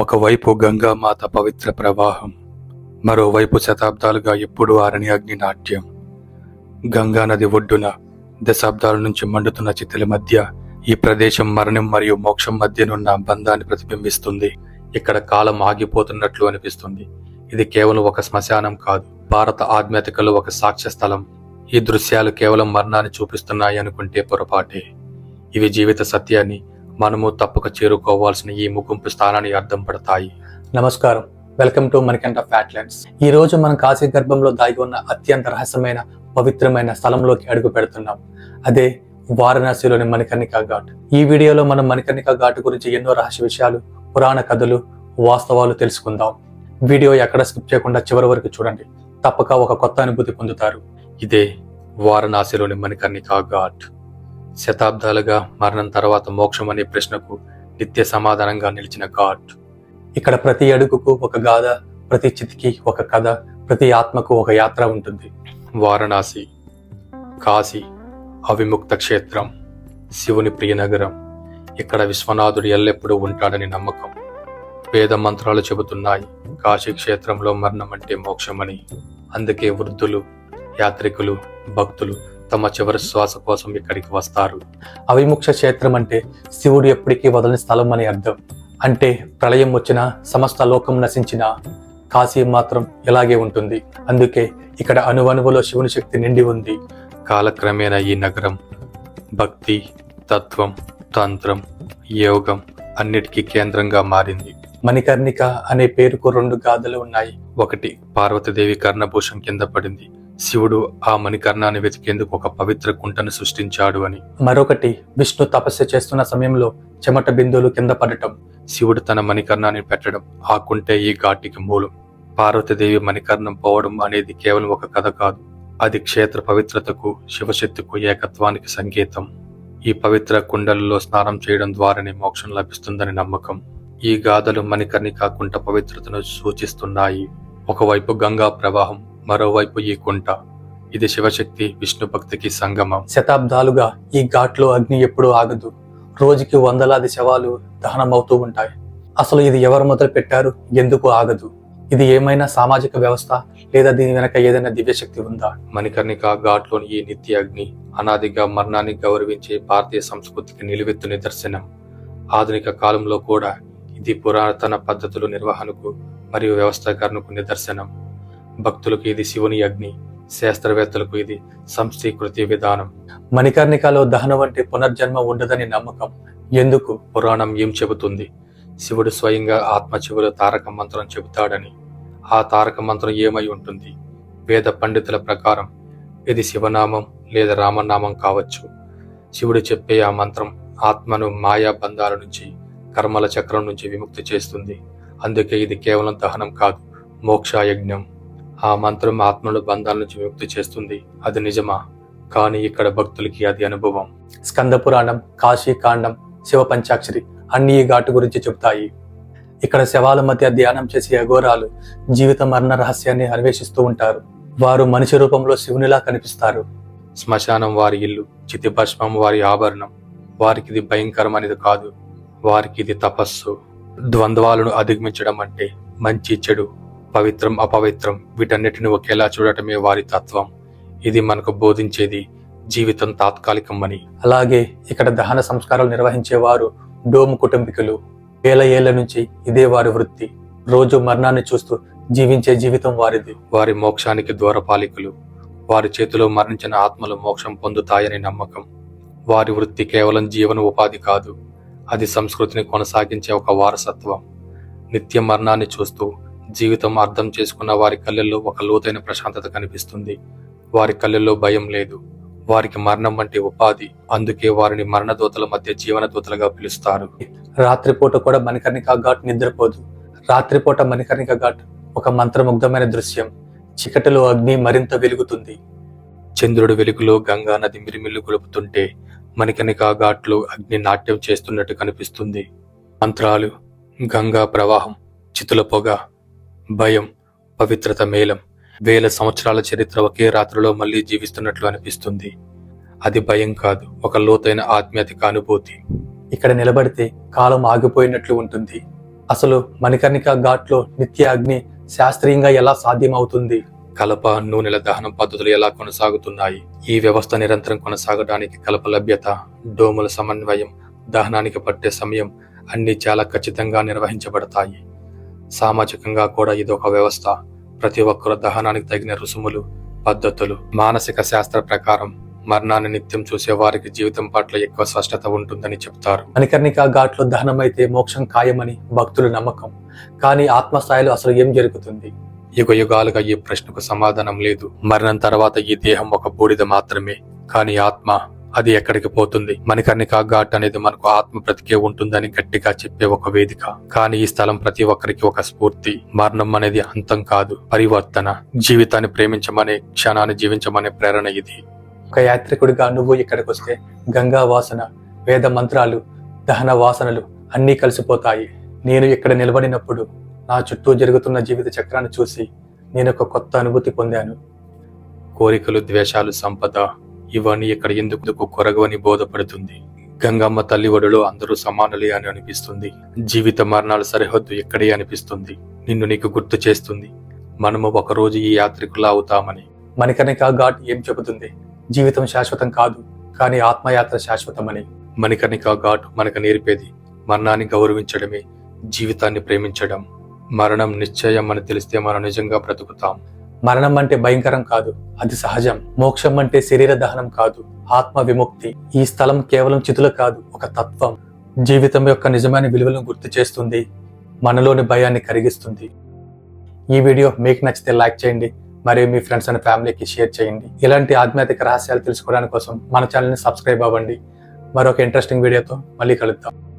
ఒకవైపు గంగామాత పవిత్ర ప్రవాహం మరోవైపు శతాబ్దాలుగా ఎప్పుడూ ఆరని అగ్ని నాట్యం. గంగా నది ఒడ్డున దశాబ్దాల నుంచి మండుతున్న చిత్తల మధ్య ఈ ప్రదేశం మరణం మరియు మోక్షం మధ్యనున్న బంధాన్ని ప్రతిబింబిస్తుంది. ఇక్కడ కాలం ఆగిపోతున్నట్లు అనిపిస్తుంది. ఇది కేవలం ఒక శ్మశానం కాదు భారత ఆధ్యాత్మికలో ఒక సాక్ష్య స్థలం. ఈ దృశ్యాలు కేవలం మరణాన్ని చూపిస్తున్నాయి అనుకుంటే పొరపాటే. ఇవి జీవిత సత్యాన్ని మనము తప్పక చేరుకోవాల్సిన ఈ ముగింపు స్థానాన్ని అర్థం పడతాయి. నమస్కారం. వెల్కమ్ టు మణికంఠ ఫ్యాట్లెండ్స్. ఈ రోజు మనం కాశీ గర్భంలో దాగి ఉన్న అత్యంత రహస్యమైన పవిత్రమైన స్థలంలోకి అడుగు పెడుతున్నాం. అదే వారణాసిలోని మణికర్ణిక ఘాట్. ఈ వీడియోలో మనం మణికర్ణిక ఘాట్ గురించి ఎన్నో రహస్య విషయాలు పురాణ కథలు వాస్తవాలు తెలుసుకుందాం. వీడియో ఎక్కడ స్కిప్ చేయకుండా చివరి వరకు చూడండి. తప్పక ఒక కొత్త అనుభూతి పొందుతారు. ఇదే వారణాసిలోని మణికర్ణికా ఘాట్. శతాబ్దాలుగా మరణం తర్వాత మోక్షం అనే ప్రశ్నకు నిత్య సమాధానంగా నిలిచిన ఘాట్ ఇక్కడ ప్రతి అడుగుకు ఒక గాథ ప్రతి చితికి ఒక కథ ప్రతి ఆత్మకు ఒక యాత్ర ఉంటుంది. వారణాసి కాశీ అవిముక్త క్షేత్రం శివుని ప్రియనగరం. ఇక్కడ విశ్వనాథుడు ఎల్లెప్పుడూ ఉంటాడని నమ్మకం. వేద మంత్రాలు చెబుతున్నాయి కాశీ క్షేత్రంలో మరణం అంటే మోక్షమని. అందుకే వృద్ధులు యాత్రికులు భక్తులు తమ చివరి శ్వాస కోసం ఇక్కడికి వస్తారు. అవిముక్ష క్షేత్రం అంటే శివుడు ఎప్పటికీ వదలని స్థలం అని అర్థం. అంటే ప్రళయం వచ్చిన సమస్త లోకం నశించిన కాశీ మాత్రం ఇలాగే ఉంటుంది. అందుకే ఇక్కడ అణువణువులో శివుని శక్తి నిండి ఉంది. కాలక్రమేణా ఈ నగరం భక్తి తత్వం తంత్రం యోగం అన్నిటికీ కేంద్రంగా మారింది. మణికర్ణిక అనే పేరుకు రెండు గాథలు ఉన్నాయి. ఒకటి పార్వతీదేవి కర్ణభూషం కింద పడింది. శివుడు ఆ మణికర్ణాన్ని వెతికేందుకు ఒక పవిత్ర కుంటను సృష్టించాడు అని. మరొకటి విష్ణు తపస్సు చేస్తున్న సమయంలో చెమట బిందువులు కింద పడటం. శివుడు తన మణికర్ణాన్ని పెట్టడం ఆ కుంటే ఈ ఘాటికి మూలం. పార్వతీదేవి మణికర్ణం పోవడం అనేది కేవలం ఒక కథ కాదు. అది క్షేత్ర పవిత్రతకు శివశక్తికు ఏకత్వానికి సంకేతం. ఈ పవిత్ర కుండలలో స్నానం చేయడం ద్వారానే మోక్షం లభిస్తుందని నమ్మకం. ఈ గాథలు మణికర్ణిక కుంట పవిత్రతను సూచిస్తున్నాయి. ఒకవైపు గంగా ప్రవాహం మరోవైపు ఈ కుంట. ఇది శివశక్తి విష్ణు భక్తికి సంగమం. శతాబ్దాలుగా ఈ ఘాట్లో అగ్ని ఎప్పుడూ ఆగదు. రోజుకి వందలాది శవాలు దహనమవుతూ ఉంటాయి. అసలు ఇది ఎవరు మొదలు పెట్టారు? ఎందుకు ఆగదు? ఇది ఏమైనా సామాజిక వ్యవస్థ లేదా దీని వెనక ఏదైనా దివ్యశక్తి ఉందా? మణికర్ణిక ఘాట్లోని ఈ నిత్య అగ్ని అనాదిగా మరణాన్ని గౌరవించే భారతీయ సంస్కృతికి నిలువెత్తు నిదర్శనం. ఆధునిక కాలంలో కూడా ఇది పురాతన పద్ధతుల నిర్వహణకు మరియు వ్యవస్థాకరణకు నిదర్శనం. భక్తులకు ఇది శివుని అగ్ని శాస్త్రవేత్తలకు ఇది సంస్థీకృతి విధానం. మణికర్ణికలో దహనం అంటే పునర్జన్మ ఉండదని నమ్మకం. ఎందుకు? పురాణం ఏం చెబుతుంది? శివుడు స్వయంగా ఆత్మ చివుల తారక మంత్రం చెబుతాడని. ఆ తారక మంత్రం ఏమై ఉంటుంది? వేద పండితుల ప్రకారం ఇది శివనామం లేదా రామనామం కావచ్చు. శివుడు చెప్పే ఆ మంత్రం ఆత్మను మాయా బంధాల నుంచి కర్మల చక్రం నుంచి విముక్తి చేస్తుంది. అందుకే ఇది కేవలం దహనం కాదు మోక్షయజ్ఞం. ఆ మంత్రం ఆత్మల బంధాల నుంచి విముక్తి చేస్తుంది. అది నిజమా? కానీ ఇక్కడ భక్తులకి అది అనుభవం. స్కంద పురాణం కాశీ కాండం శివ పంచాక్షరి అన్ని ఈ ఘాటు గురించి చెబుతాయి. ఇక్కడ శవాల మధ్య ధ్యానం చేసే అఘోరాలు జీవిత మరణ రహస్యాన్ని అన్వేషిస్తూ ఉంటారు. వారు మనిషి రూపంలో శివునిలా కనిపిస్తారు. శ్మశానం వారి ఇల్లు చితిభస్మం వారి ఆభరణం. వారికి ఇది భయంకరమైనది కాదు. వారికి ఇది తపస్సు. ద్వంద్వాలను అధిగమించడం అంటే మంచి చెడు. పవిత్రం అపవిత్రం. వీటన్నిటిని ఒకేలా చూడటమే వారి తత్వం. ఇది మనకు బోధించేది జీవితం తాత్కాలికమని. అలాగే ఇక్కడ దహన సంస్కారాలు నిర్వహించేవారు డోమ్ డోము కుటుంబీకులు. వేల ఏళ్ళ నుంచి ఇదే వారి వృత్తి. రోజు మరణాన్ని చూస్తూ జీవించే జీవితం వారిది. వారి మోక్షానికి ద్వారపాలికులు. వారి చేతిలో మరణించిన ఆత్మలు మోక్షం పొందుతాయని నమ్మకం. వారి వృత్తి కేవలం జీవన ఉపాధి కాదు. అది సంస్కృతిని కొనసాగించే ఒక వారసత్వం. నిత్య మరణాన్ని చూస్తూ జీవితం అర్థం చేసుకున్న వారి కళ్ళల్లో ఒక లోతైన ప్రశాంతత కనిపిస్తుంది. వారి కళ్ళల్లో భయం లేదు. వారికి మరణం వంటి ఉపాధి. అందుకే వారిని మరణదూతల మధ్య జీవన దూతలుగా పిలుస్తారు. రాత్రిపూట కూడా మణికర్ణిక ఘాట్ నిద్రపోదు. రాత్రిపూట మణికర్ణిక ఘాట్ ఒక మంత్రముగ్ధమైన దృశ్యం. చికటలో అగ్ని మరింత వెలుగుతుంది. చంద్రుడు వెలుగులో గంగా నది మిరిమిల్లు గొలుపుతుంటే మణికర్ణిక ఘాట్లో అగ్ని నాట్యం చేస్తున్నట్టు కనిపిస్తుంది. మంత్రాలు గంగా ప్రవాహం చితుల పొగ భయం పవిత్రత మేళం వేల సంవత్సరాల చరిత్ర ఒకే రాత్రిలో మళ్ళీ జీవిస్తున్నట్లు అనిపిస్తుంది. అది భయం కాదు ఒక లోతైన ఆత్మీయతిక అనుభూతి. ఇక్కడ నిలబడితే కాలం ఆగిపోయినట్లు ఉంటుంది. అసలు మణికర్ణిక ఘాట్లో నిత్య అగ్ని శాస్త్రీయంగా ఎలా సాధ్యమవుతుంది? కలప నూనెల దహనం పద్ధతులు ఎలా కొనసాగుతున్నాయి? ఈ వ్యవస్థ నిరంతరం కొనసాగడానికి కలప లభ్యత డోముల సమన్వయం దహనానికి పట్టే సమయం అన్ని చాలా ఖచ్చితంగా నిర్వహించబడతాయి. సామాజికంగా కూడా ఇది ఒక వ్యవస్థ. ప్రతి ఒక్కరు దహనానికి తగిన రుసుములు పద్ధతులు మానసిక శాస్త్ర ప్రకారం మరణాన్ని నిత్యం చూసే వారికి జీవితం పట్ల ఎక్కువ స్పష్టత ఉంటుందని చెప్తారు. మణికర్ణిక ఘాట్లో దహనమైతే మోక్షం ఖాయమని భక్తుల నమ్మకం. కానీ ఆత్మస్థాయిలో అసలు ఏం జరుగుతుంది? యుగ యుగాలుగా ఈ ప్రశ్నకు సమాధానం లేదు. మరణం తర్వాత ఈ దేహం ఒక బూడిద మాత్రమే. కానీ ఆత్మ అది ఎక్కడికి పోతుంది? మణికర్ణిక ఘాట్ అనేది మనకు ఆత్మ బ్రతికే ఉంటుందని గట్టిగా చెప్పే ఒక వేదిక. కానీ ఈ స్థలం ప్రతి ఒక్కరికి ఒక స్ఫూర్తి. మరణం అనేది అంతం కాదు పరివర్తన. జీవితాన్ని ప్రేమించమనే క్షణాన్ని జీవించమనే ప్రేరణ ఇది. ఒక యాత్రికుడిగా నువ్వు ఇక్కడికి వస్తే గంగా వాసన వేద మంత్రాలు దహన వాసనలు అన్నీ కలిసిపోతాయి. నేను ఇక్కడ నిలబడినప్పుడు నా చుట్టూ జరుగుతున్న జీవిత చక్రాన్ని చూసి నేను ఒక కొత్త అనుభూతి పొందాను. కోరికలు ద్వేషాలు సంపద ఇవన్నీ ఇక్కడ ఎందుకు కొరగవని బోధపడుతుంది. గంగమ్మ తల్లి ఒడిలో అందరూ సమానులే అని అనిపిస్తుంది. జీవిత మరణాల సరిహద్దు ఎక్కడే అనిపిస్తుంది. నిన్ను నీకు గుర్తు చేస్తుంది. మనము ఒకరోజు ఈ యాత్రికులా అవుతామని. మణికర్ణిక ఘాట్ ఏం చెబుతుంది? జీవితం శాశ్వతం కాదు కానీ ఆత్మయాత్ర శాశ్వతమని. మణికర్ణిక ఘాట్ మనకు నేర్పేది మరణాన్ని గౌరవించడమే జీవితాన్ని ప్రేమించడం. మరణం నిశ్చయం అని తెలిస్తే మనం నిజంగా బ్రతుకుతాం. మరణం అంటే భయంకరం కాదు అది సహజం. మోక్షం అంటే శరీర దహనం కాదు ఆత్మ విముక్తి. ఈ స్థలం కేవలం చితులు కాదు ఒక తత్వం. జీవితం యొక్క నిజమైన విలువలను గుర్తు చేస్తుంది మనలోని భయాన్ని కరిగిస్తుంది. ఈ వీడియో మీకు నచ్చితే లైక్ చేయండి మరియు మీ ఫ్రెండ్స్ అండ్ ఫ్యామిలీకి షేర్ చేయండి. ఇలాంటి ఆధ్యాత్మిక రహస్యాలు తెలుసుకోవడానికి కోసం మన ఛానల్ని సబ్స్క్రైబ్ అవ్వండి. మరొక ఇంట్రెస్టింగ్ వీడియోతో మళ్ళీ కలుద్దాం.